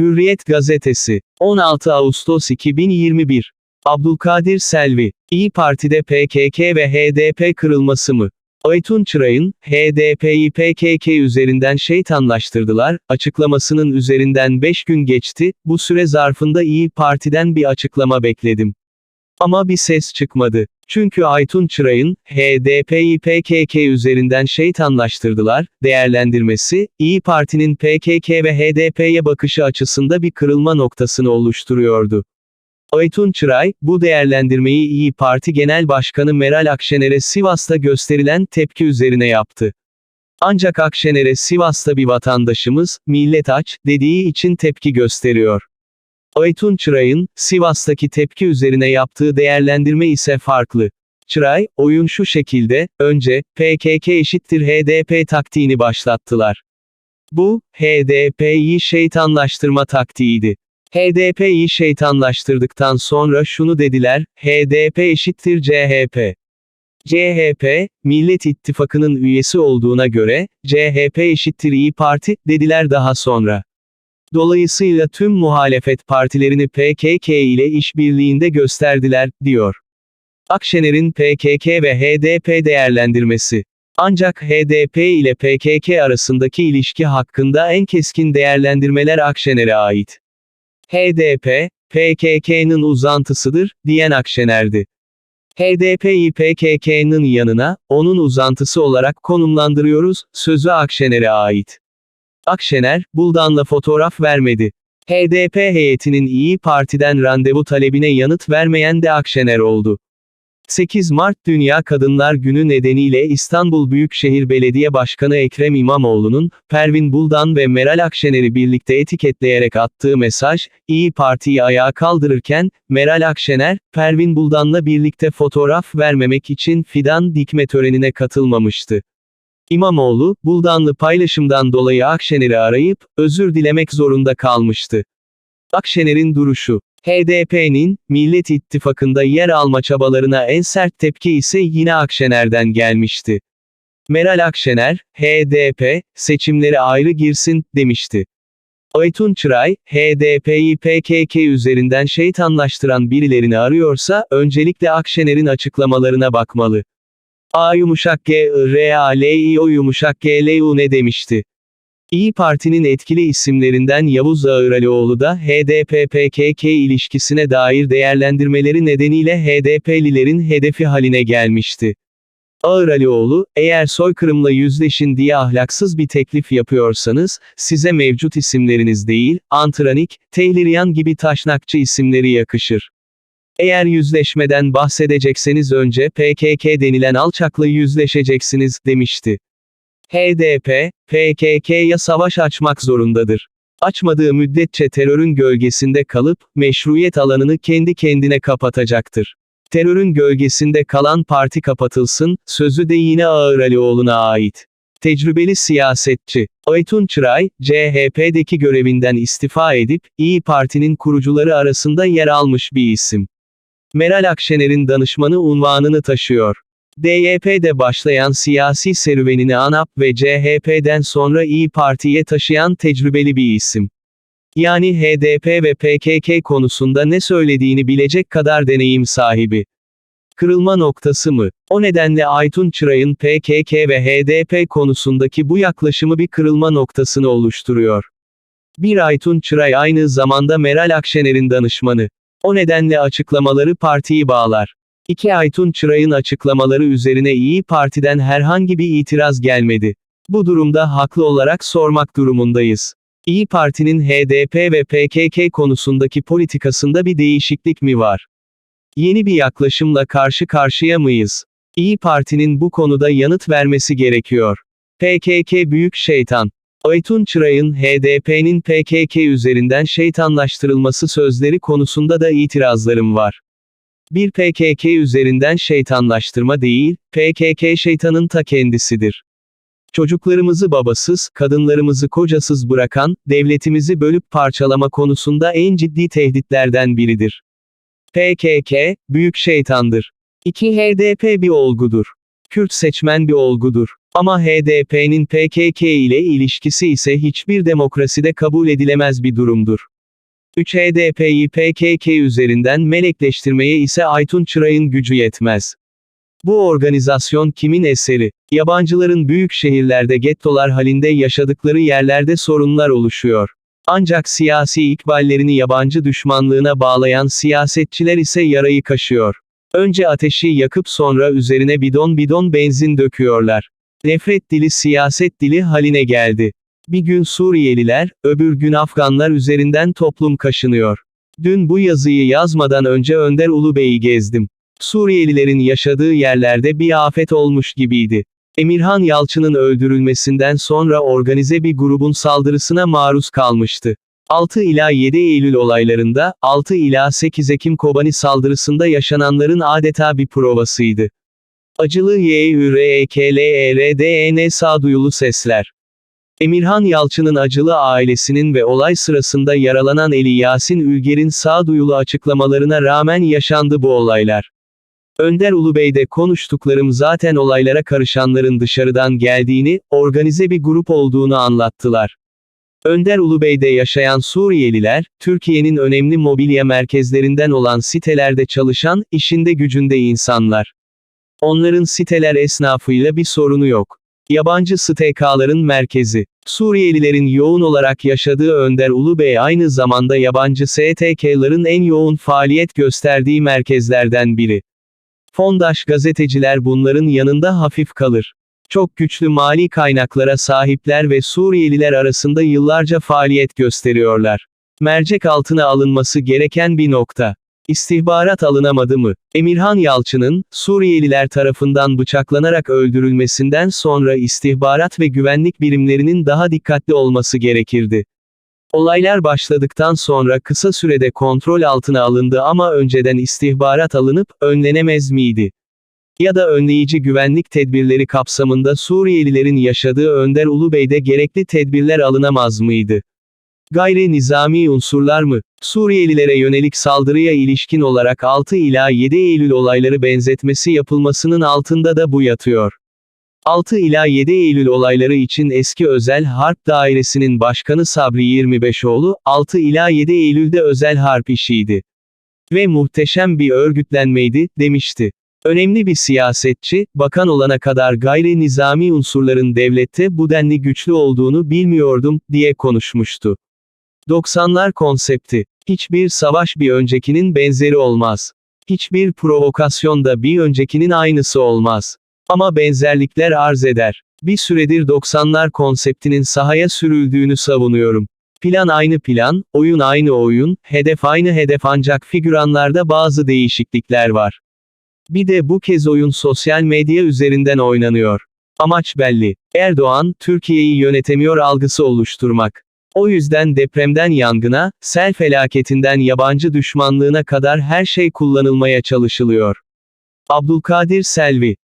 Hürriyet Gazetesi. 16 Ağustos 2021. Abdülkadir Selvi. İyi Parti'de PKK ve HDP kırılması mı? Aytun Çıray'ın, HDP'yi PKK üzerinden şeytanlaştırdılar, açıklamasının üzerinden 5 gün geçti, bu süre zarfında İyi Parti'den bir açıklama bekledim. Ama bir ses çıkmadı. Çünkü Aytun Çıray'ın, HDP'yi PKK üzerinden şeytanlaştırdılar, değerlendirmesi, İyi Parti'nin PKK ve HDP'ye bakışı açısında bir kırılma noktasını oluşturuyordu. Aytun Çıray, bu değerlendirmeyi İyi Parti Genel Başkanı Meral Akşener'e Sivas'ta gösterilen tepki üzerine yaptı. Ancak Akşener'e Sivas'ta bir vatandaşımız, millet aç, dediği için tepki gösteriyor. Aytun Çıray'ın, Sivas'taki tepki üzerine yaptığı değerlendirme ise farklı. Çıray, oyun şu şekilde, önce, PKK eşittir HDP taktiğini başlattılar. Bu, HDP'yi şeytanlaştırma taktiğiydi. HDP'yi şeytanlaştırdıktan sonra şunu dediler, HDP eşittir CHP. CHP, Millet İttifakı'nın üyesi olduğuna göre, CHP eşittir İyi Parti, dediler daha sonra. Dolayısıyla tüm muhalefet partilerini PKK ile işbirliğinde gösterdiler, diyor. Akşener'in PKK ve HDP değerlendirmesi. Ancak HDP ile PKK arasındaki ilişki hakkında en keskin değerlendirmeler Akşener'e ait. HDP, PKK'nın uzantısıdır, diyen Akşener'di. HDP'yi PKK'nın yanına, onun uzantısı olarak konumlandırıyoruz, sözü Akşener'e ait. Akşener, Buldan'la fotoğraf vermedi. HDP heyetinin İyi Parti'den randevu talebine yanıt vermeyen de Akşener oldu. 8 Mart Dünya Kadınlar Günü nedeniyle İstanbul Büyükşehir Belediye Başkanı Ekrem İmamoğlu'nun, Pervin Buldan ve Meral Akşener'i birlikte etiketleyerek attığı mesaj, İyi Parti'yi ayağa kaldırırken, Meral Akşener, Pervin Buldan'la birlikte fotoğraf vermemek için fidan dikme törenine katılmamıştı. İmamoğlu, Buldanlı paylaşımdan dolayı Akşener'i arayıp, özür dilemek zorunda kalmıştı. Akşener'in duruşu, HDP'nin, Millet İttifakı'nda yer alma çabalarına en sert tepki ise yine Akşener'den gelmişti. Meral Akşener, HDP, seçimlere ayrı girsin, demişti. Aytun Çıray, HDP'yi PKK üzerinden şeytanlaştıran birilerini arıyorsa, öncelikle Akşener'in açıklamalarına bakmalı. A yumuşak G, R, A, L, I, O yumuşak G, L, U ne demişti? İyi Parti'nin etkili isimlerinden Yavuz Ağıralioğlu da HDP-PKK ilişkisine dair değerlendirmeleri nedeniyle HDP'lilerin hedefi haline gelmişti. Ağıralioğlu, eğer soykırımla yüzleşin diye ahlaksız bir teklif yapıyorsanız, size mevcut isimleriniz değil, Antranik, Tehliriyan gibi taşnakçı isimleri yakışır. Eğer yüzleşmeden bahsedecekseniz önce PKK denilen alçakla yüzleşeceksiniz, demişti. HDP, PKK'ya savaş açmak zorundadır. Açmadığı müddetçe terörün gölgesinde kalıp, meşruiyet alanını kendi kendine kapatacaktır. Terörün gölgesinde kalan parti kapatılsın, sözü de yine Ağıralioğlu'na ait. Tecrübeli siyasetçi, Aytun Çıray, CHP'deki görevinden istifa edip, İyi Parti'nin kurucuları arasında yer almış bir isim. Meral Akşener'in danışmanı unvanını taşıyor. DYP'de başlayan siyasi serüvenini ANAP ve CHP'den sonra İyi Parti'ye taşıyan tecrübeli bir isim. Yani HDP ve PKK konusunda ne söylediğini bilecek kadar deneyim sahibi. Kırılma noktası mı? O nedenle Aytun Çıray'ın PKK ve HDP konusundaki bu yaklaşımı bir kırılma noktasını oluşturuyor. Bir Aytun Çıray aynı zamanda Meral Akşener'in danışmanı. O nedenle açıklamaları partiyi bağlar. İki Aytun Çıray'ın açıklamaları üzerine İyi Parti'den herhangi bir itiraz gelmedi. Bu durumda haklı olarak sormak durumundayız. İyi Parti'nin HDP ve PKK konusundaki politikasında bir değişiklik mi var? Yeni bir yaklaşımla karşı karşıya mıyız? İyi Parti'nin bu konuda yanıt vermesi gerekiyor. PKK büyük şeytan. Aytun Çıray'ın HDP'nin PKK üzerinden şeytanlaştırılması sözleri konusunda da itirazlarım var. Bir PKK üzerinden şeytanlaştırma değil, PKK şeytanın ta kendisidir. Çocuklarımızı babasız, kadınlarımızı kocasız bırakan, devletimizi bölüp parçalama konusunda en ciddi tehditlerden biridir. PKK, büyük şeytandır. 2 HDP bir olgudur. Kürt seçmen bir olgudur. Ama HDP'nin PKK ile ilişkisi ise hiçbir demokraside kabul edilemez bir durumdur. 3 HDP'yi PKK üzerinden melekleştirmeye ise Aytun Çıray'ın gücü yetmez. Bu organizasyon kimin eseri? Yabancıların büyük şehirlerde gettolar halinde yaşadıkları yerlerde sorunlar oluşuyor. Ancak siyasi ikballerini yabancı düşmanlığına bağlayan siyasetçiler ise yarayı kaşıyor. Önce ateşi yakıp sonra üzerine bidon bidon benzin döküyorlar. Nefret dili siyaset dili haline geldi. Bir gün Suriyeliler, öbür gün Afganlar üzerinden toplum kaşınıyor. Dün bu yazıyı yazmadan önce Önder Ulubey'i gezdim. Suriyelilerin yaşadığı yerlerde bir afet olmuş gibiydi. Emirhan Yalçın'ın öldürülmesinden sonra organize bir grubun saldırısına maruz kalmıştı. 6 ila 7 Eylül olaylarında, 6 ila 8 Ekim Kobani saldırısında yaşananların adeta bir provasıydı. Acılı YÜREKLERDN sağduyulu sesler. Emirhan Yalçın'ın acılı ailesinin ve olay sırasında yaralanan Eli Yasin Ülger'in sağduyulu açıklamalarına rağmen yaşandı bu olaylar. Önder Ulubey'de konuştuklarım zaten olaylara karışanların dışarıdan geldiğini, organize bir grup olduğunu anlattılar. Önder Ulubey'de yaşayan Suriyeliler, Türkiye'nin önemli mobilya merkezlerinden olan sitelerde çalışan, işinde gücünde insanlar. Onların siteler esnafıyla bir sorunu yok. Yabancı STK'ların merkezi. Suriyelilerin yoğun olarak yaşadığı Önder Ulubey aynı zamanda yabancı STK'ların en yoğun faaliyet gösterdiği merkezlerden biri. Fondaş gazeteciler bunların yanında hafif kalır. Çok güçlü mali kaynaklara sahipler ve Suriyeliler arasında yıllarca faaliyet gösteriyorlar. Mercek altına alınması gereken bir nokta. İstihbarat alınamadı mı? Emirhan Yalçın'ın, Suriyeliler tarafından bıçaklanarak öldürülmesinden sonra istihbarat ve güvenlik birimlerinin daha dikkatli olması gerekirdi. Olaylar başladıktan sonra kısa sürede kontrol altına alındı ama önceden istihbarat alınıp, önlenemez miydi? Ya da önleyici güvenlik tedbirleri kapsamında Suriyelilerin yaşadığı Önder Ulubey'de gerekli tedbirler alınamaz mıydı? Gayri nizami unsurlar mı? Suriyelilere yönelik saldırıya ilişkin olarak 6 ila 7 Eylül olayları benzetmesi yapılmasının altında da bu yatıyor. 6 ila 7 Eylül olayları için eski Özel Harp Dairesi'nin başkanı Sabri 25oğlu, 6 ila 7 Eylül'de özel harp işiydi. Ve muhteşem bir örgütlenmeydi, demişti. Önemli bir siyasetçi, bakan olana kadar gayri nizami unsurların devlette bu denli güçlü olduğunu bilmiyordum, diye konuşmuştu. 90'lar konsepti. Hiçbir savaş bir öncekinin benzeri olmaz. Hiçbir provokasyon da bir öncekinin aynısı olmaz. Ama benzerlikler arz eder. Bir süredir 90'lar konseptinin sahaya sürüldüğünü savunuyorum. Plan aynı plan, oyun aynı oyun, hedef aynı hedef ancak figüranlarda bazı değişiklikler var. Bir de bu kez oyun sosyal medya üzerinden oynanıyor. Amaç belli. Erdoğan, Türkiye'yi yönetemiyor algısı oluşturmak. O yüzden depremden yangına, sel felaketinden yabancı düşmanlığına kadar her şey kullanılmaya çalışılıyor. Abdülkadir Selvi